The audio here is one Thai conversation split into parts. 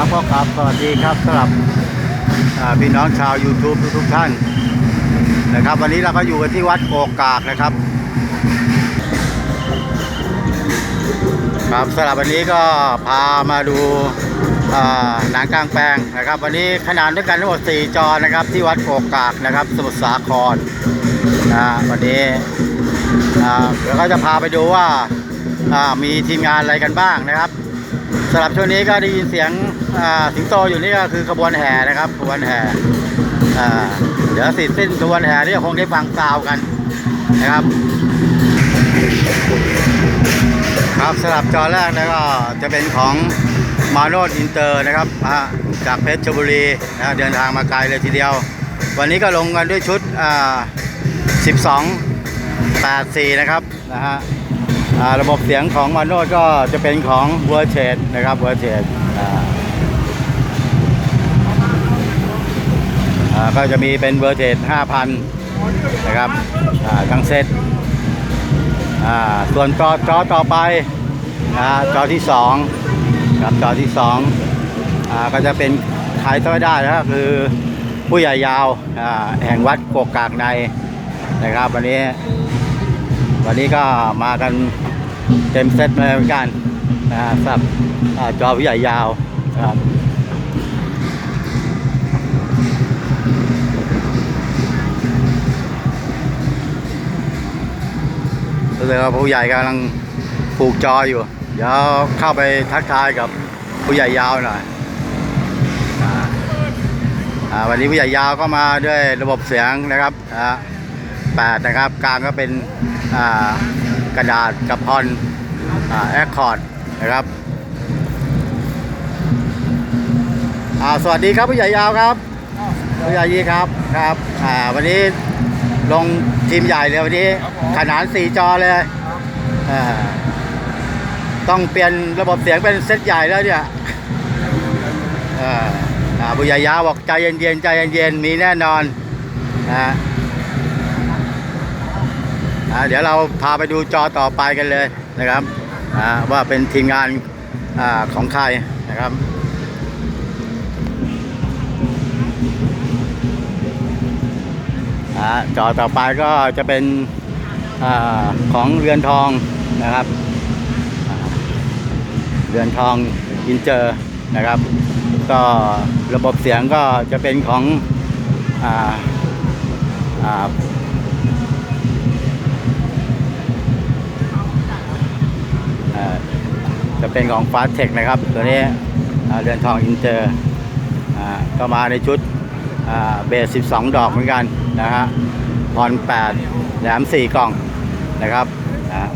ครับพ่อครับสวัสดีครับสำหรับพี่น้องชาว YouTube ทุกๆท่านนะครับ วันนี้เราก็อยู่กันที่วัดโกกากนะครับ ครับสำหรับวันนี้ก็พามาดูหนังกลางแปลงนะครับ วันนี้ขนาดด้วยกันทั้งหมด 4 จอนะครับ ที่วัดโกกากนะครับ สมุทรสาครนะวันนี้อ่าเดี๋ยวก็จะพาไปดูว่ามีทีมงานอะไรกันบ้างนะครับ สำหรับช่วงนี้ก็ได้ยินเสียงสิงโตอยู่นี่ก็คือขบวนแห่นะครับขบวนแห่เดี๋ยวสิ้นสิ้นขบวนแห่นี่คงได้ฟังซาวกันนะครับ ครับสำหรับจอแรกนะก็จะเป็นของมาโนดอินเตอร์นะครับจากเพชรบุรีนะเดินทางมาไกลเลยทีเดียว วันนี้ก็ลงกันด้วยชุดอ่า12 84 นะครับนะฮะ ระบบเสียงของมาโนดก็จะเป็นของเวอร์เชดนะครับเวอร์เชดก็จะมีเป็นเวอร์เชด5,000 นะครับทั้งเซตส่วนจอจอต่อไปนะจอที่สองครับจอที่สองก็จะเป็นขายต้อได้นะครับคือผู้ใหญ่ยาวแห่งวัดโกกากในนะครับ วันนี้วันนี้ก็มากัน เต็มเซตเลยเหมือนกันนะฮะสำหรับอ่าจอผู้ใหญ่ยาวครับรู้สึกว่าผู้ใหญ่กำลังผูกจออยู่ เดี๋ยวเข้าไปทักทายกับผู้ใหญ่ยาวหน่อยอ่าวันนี้ผู้ใหญ่ยาวก็มาด้วยระบบเสียงนะครับอ่าแปดนะครับกลางก็เป็นอ่า กระดาษกับพอนอ่าแอคคอร์ดนะครับอ่าสวัสดีครับผู้ใหญ่ยาวครับผู้ใหญ่ยีครับครับอ่าวันนี้ลงทีมใหญ่เลยวันนี้ขนานสี่จอเลยอ่าต้องเปลี่ยนระบบเสียงเป็นเซตใหญ่แล้วเนี่ยอ่าอ่าผู้ใหญ่ยาวบอกใจเย็นๆใจเย็นๆมีแน่นอนนะอ่า เดี๋ยวเราพาไปดูจอต่อไปกันเลยนะครับว่าเป็นทีมงานอของใครนะครับจอต่อไปก็จะเป็นอของเรือนทองนะครับเรือนทองอินเจอร์นะครับ ก็ระบบเสียงก็จะเป็นของอ จะเป็นของฟาสเทคนะครับ ตัวนี้เรือนทองอินเตอร์ก็มาในชุดเบส 12 ดอกเหมือนกันนะฮะพร8แหลม 4 กล่องนะครับอ่า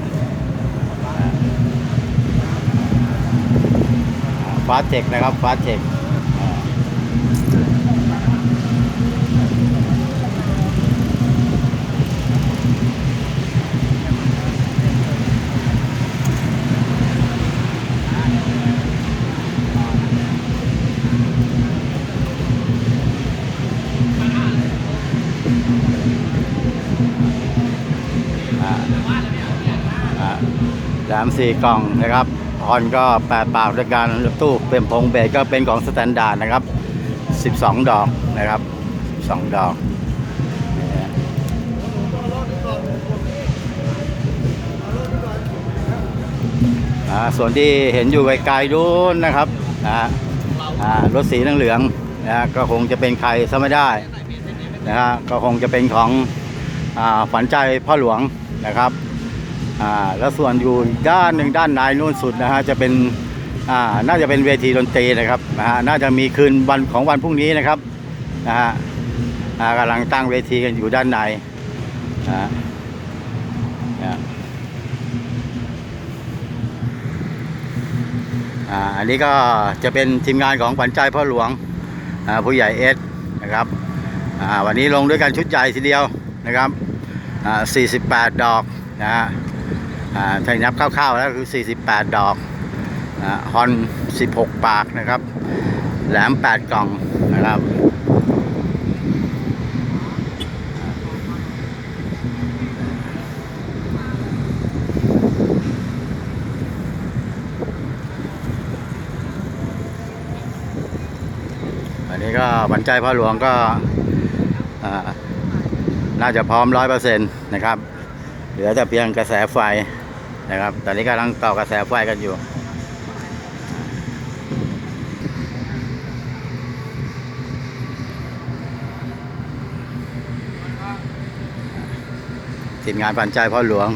ฟาสเทคนะครับฟาสเทค อ่าอ่าแหลม4กล่องนะครับพรก็8ปดปากด้วยกันตู้เป็นพงเบสก็เป็นของสแตนดาร์ดนะครับ12ดอกนะครับ12ดอกส่วนที่เห็นอยู่ไกลๆดูนะครับนะฮะอ่ารถสีเหลืองนะฮะก็คงจะเป็นใครซะไม่ได้นะฮะก็คงจะเป็นของอ่าฝันใจพ่อหลวง นะครับอ่าแล้วส่วนอยู่ด้านหนึ่งด้านในนู่นสุดนะฮะจะเป็นอ่าน่าจะเป็นเวทีดนตรีนะครับนะฮะน่าจะมีคืนวันของวันพรุ่งนี้นะครับนะฮะอ่ากำลังตั้งเวทีกันอยู่ด้านในนะฮะอ่าอันนี้ก็จะเป็นทีมงานของขวัญใจพ่อหลวงอ่าผู้ใหญ่เอสนะครับอ่าวันนี้ลงด้วยกันชุดใหญ่ทีเดียวนะครับ 48 ดอกนะฮะอ่าถ้านับคร่าวๆแล้วคือ 48 ดอกฮอน 16 ปากนะครับ แหลม 8 กล่องนะครับอันนี้ก็หวันใจพ่อหลวงก็อ่า น่าจะพร้อมร้อยเปอร์เซ็นต์นะครับ เหลือแต่เพียงกระแสไฟนะครับ ตอนนี้กำลังต่อกระแสไฟกันอยู่ทีมงานปันใจพ่อหลวง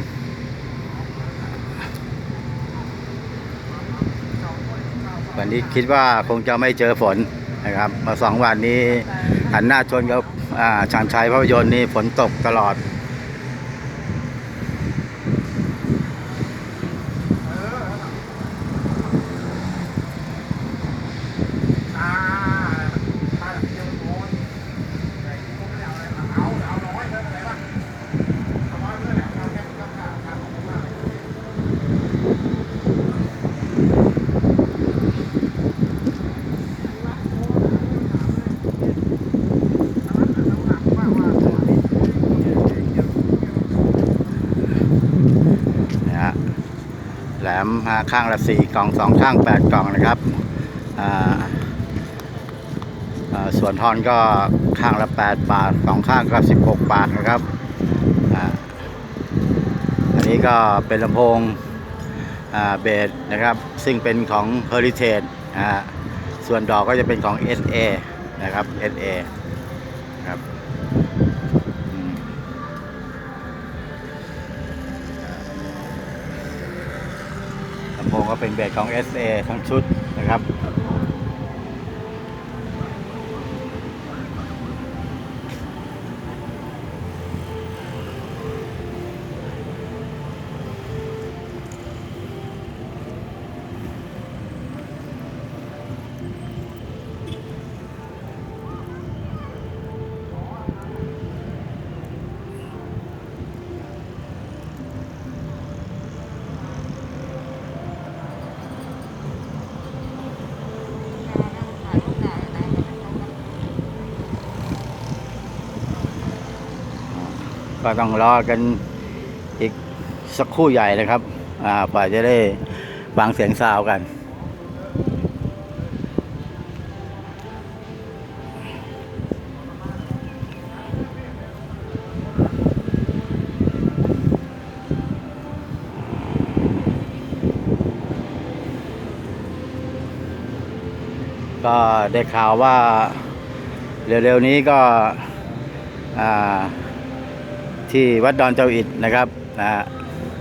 วันนี้คิดว่าคงจะไม่เจอฝนนะครับ มาสองวันนี้หันหน้าชนกับ อ่าชานชัยภาพยนตร์นี่ฝนตกตลอด แหลมข้างละสี่กล่องสองข้างแปดกล่องนะครับส่วนทอนก็ข้างละแปดบาทสองข้างก็สิบหกบาทนะครับอันนี้ก็เป็นลำโพงเบสนะครับ ซึ่งเป็นของ Heritage ส่วนดอกก็จะเป็นของ SA นะครับ SA ครับ โพงก็เป็นเบสของ SA ทั้งชุดนะครับ ก็ต้องรอกันอีกสักคู่ใหญ่นะครับอ่ากว่าจะได้วางเสียงซาวกัน ก็ได้ข่าวว่าเร็วๆนี้ก็อ่า ที่วัดดอนเจ้าอิฐนะครับนะ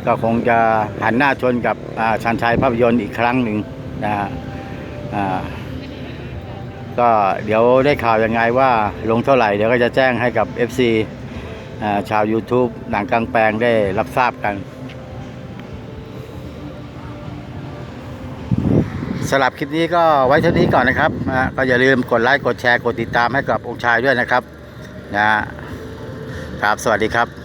ก็คงจะหันหน้าชนกับชันชัยภาพยนตร์อีกครั้งหนึ่งนะฮะก็เดี๋ยวได้ข่าวยังไงว่าลงเท่าไหร่ เดี๋ยวก็จะแจ้งให้กับ FC อ่าชาว YouTube หนังกลางแปลงได้รับทราบกันสำหรับคลิปนี้ก็ไว้เท่านี้ก่อนนะครับนะก็อย่าลืมกดไลค์ กดแชร์ กดติดตามให้กับองค์ชายด้วยนะครับนะครับ สวัสดีครับ